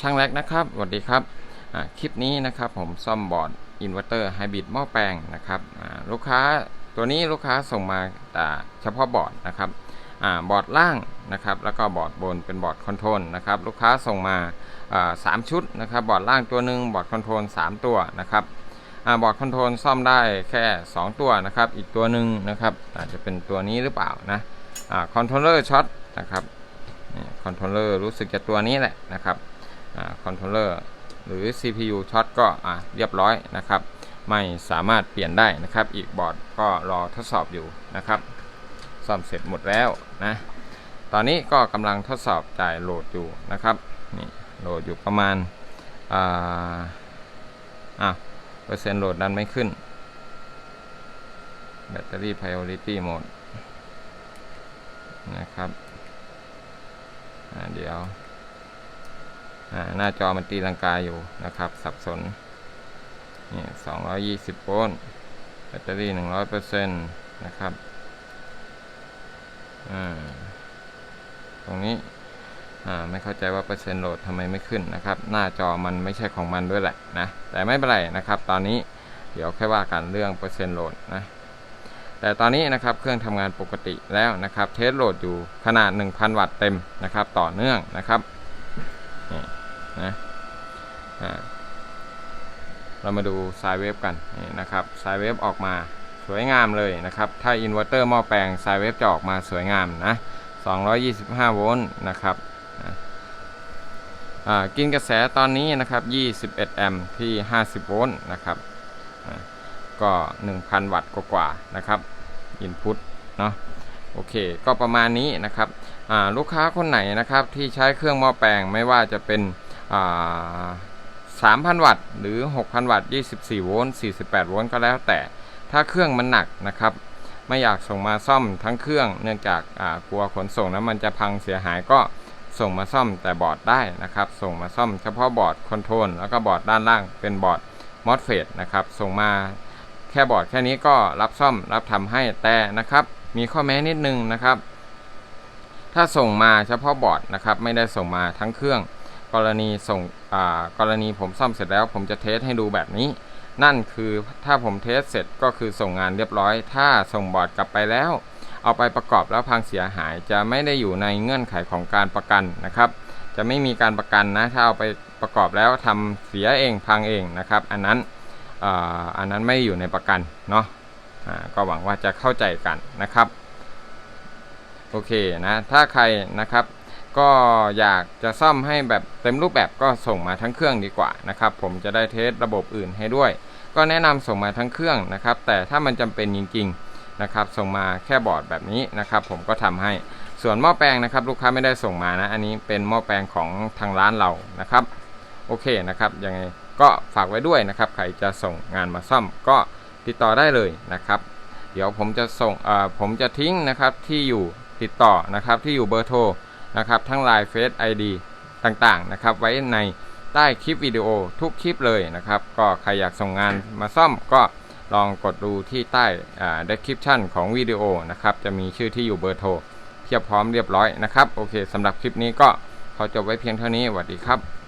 ช่างแรกนะครับสวัสดีครับคลิปนี้นะครับผมซ่อมบอร์ดอินเวอร์เตอร์ไฮบริดหม้อแปลงนะครับลูกค้าตัวนี้ลูกค้าส่งมาแต่เฉพาะบอร์ดนะครับอบอร์ดล่างนะครับแล้วก็บอร์ดบนเป็นบอร์ดคอนโทรลนะครับลูกค้าส่งมาสามชุดนะครับบอร์ดล่างตัวหนึ่งบอร์ดคอนโทรลสามตัวนะครับอบอร์ดคอนโทรลซ่อมได้แค่ 2 ตัวนะครับอีกตัวหนึ่งนะครับอาจจะเป็นตัวนี้หรือเปล่านะคอนโทรลเลอร์ช็อตนะครับ คอนโทรลเลอร์รู้สึกจะตัวนี้แหละนะครับคอนโทรลเลอร์หรือ CPU ช็อตก็อะเรียบร้อยนะครับ ไม่สามารถเปลี่ยนได้นะครับ อีกบอร์ดก็รอทดสอบอยู่นะครับซ่อมเสร็จหมดแล้วนะตอนนี้ก็กำลังทดสอบจ่ายโหลดอยู่นะครับนี่โหลดอยู่ประมาณอ่าอะเปอร์เซ็นต์โหลดดันไม่ขึ้น แบตเตอรี่ priority mode นะครับ เดี๋ยวหน้าจอมันตีลังกาอยู่นะครับ สับสนนี่220โวลต์แบตเตอรี่100%นต์นะครับตรงนี้ไม่เข้าใจว่าเปอร์เซ็นต์โหลดทำไมไม่ขึ้นนะครับ หน้าจอมันไม่ใช่ของมันด้วยแหละนะ แต่ไม่เป็นไรนะครับ ตอนนี้เดี๋ยวแค่ว่ากันเรื่องเปอร์เซ็นต์โหลดนะ แต่ตอนนี้นะครับเครื่องทำงานปกติแล้วนะครับเทสโหลดอยู่ขนาด 1,000 วัตต์เต็มนะครับต่อเนื่องนะครับนี่นะเรามาดูสายเวฟกันนี่นะครับสายเวฟออกมาสวยงามเลยนะครับถ้าอินเวอร์เตอร์หม้อแปลงสายเวฟจะออกมาสวยงามนะ225 โวลต์นะครับกินกระแสตอนนี้นะครับ21 แอมป์ที่ 50 โวลต์นะครับ ก็ 1,000 วัตต์กว่าๆนะครับอินพุตเนาะโอเค ก็ประมาณนี้นะครับลูกค้าคนไหนนะครับที่ใช้เครื่องหม้อแปลงไม่ว่าจะเป็น3,000 วัตต์หรือ 6,000 วัตต์ 24 โวลต์ 48 โวลต์ก็แล้วแต่ ถ้าเครื่องมันหนักนะครับไม่อยากส่งมาซ่อมทั้งเครื่อง เนื่องจากกลัวขนส่งแล้วมันจะพังเสียหายก็ส่งมาซ่อมแต่บอร์ดได้นะครับ ส่งมาซ่อมเฉพาะบอร์ดคอนโทรลแล้วก็บอร์ดด้านล่างเป็นบอร์ดมอสเฟตนะครับ ส่งมา แค่บอร์ดแค่นี้ก็รับซ่อมรับทำให้แต่นะครับ มีข้อแม้นิดนึงนะครับ ถ้าส่งมาเฉพาะบอร์ดนะครับ ไม่ได้ส่งมาทั้งเครื่อง กรณีส่งกรณีผมซ่อมเสร็จแล้ว ผมจะเทสให้ดูแบบนี้ นั่นคือถ้าผมเทสเสร็จก็คือส่งงานเรียบร้อย ถ้าส่งบอร์ดกลับไปแล้ว เอาไปประกอบแล้วพังเสียหายจะไม่ได้อยู่ในเงื่อนไขของการประกันนะครับ จะไม่มีการประกันนะถ้าเอาไปประกอบแล้วทำเสียเองพังเองนะครับ อันนั้น อันนั้นไม่อยู่ในประกันเนาะก็หวังว่าจะเข้าใจกันนะครับ โอเคนะถ้าใครนะครับก็อยากจะซ่อมให้แบบเต็มรูปแบบก็ส่งมาทั้งเครื่องดีกว่านะครับผมจะได้เทสระบบอื่นให้ด้วย ก็แนะนำส่งมาทั้งเครื่องนะครับ แต่ถ้ามันจำเป็นจริงๆนะครับ ส่งมาแค่บอร์ดแบบนี้นะครับ ผมก็ทำให้ส่วนหม้อแปลงนะครับ ลูกค้าไม่ได้ส่งมานะ อันนี้เป็นหม้อแปลงของทางร้านเรานะครับ โอเคนะครับยังไง ก็ฝากไว้ด้วยนะครับ ใครจะส่งงานมาซ่อมก็ติดต่อได้เลยนะครับ เดี๋ยวผมจะส่งผมจะทิ้งนะครับที่อยู่ติดต่อนะครับที่อยู่เบอร์โทรนะครับทั้ง Line Face ID ต่างๆนะครับ ไว้ในใต้คลิปวิดีโอทุกคลิปเลยนะครับ ก็ใครอยากส่งงานมาซ่อมก็ลองกดดูที่ใต้ description ของวิดีโอนะครับ จะมีชื่อที่อยู่เบอร์โทรเทียบพร้อมเรียบร้อยนะครับ โอเคสำหรับคลิปนี้ก็ขอจบไว้เพียงเท่านี้สวัสดีครับ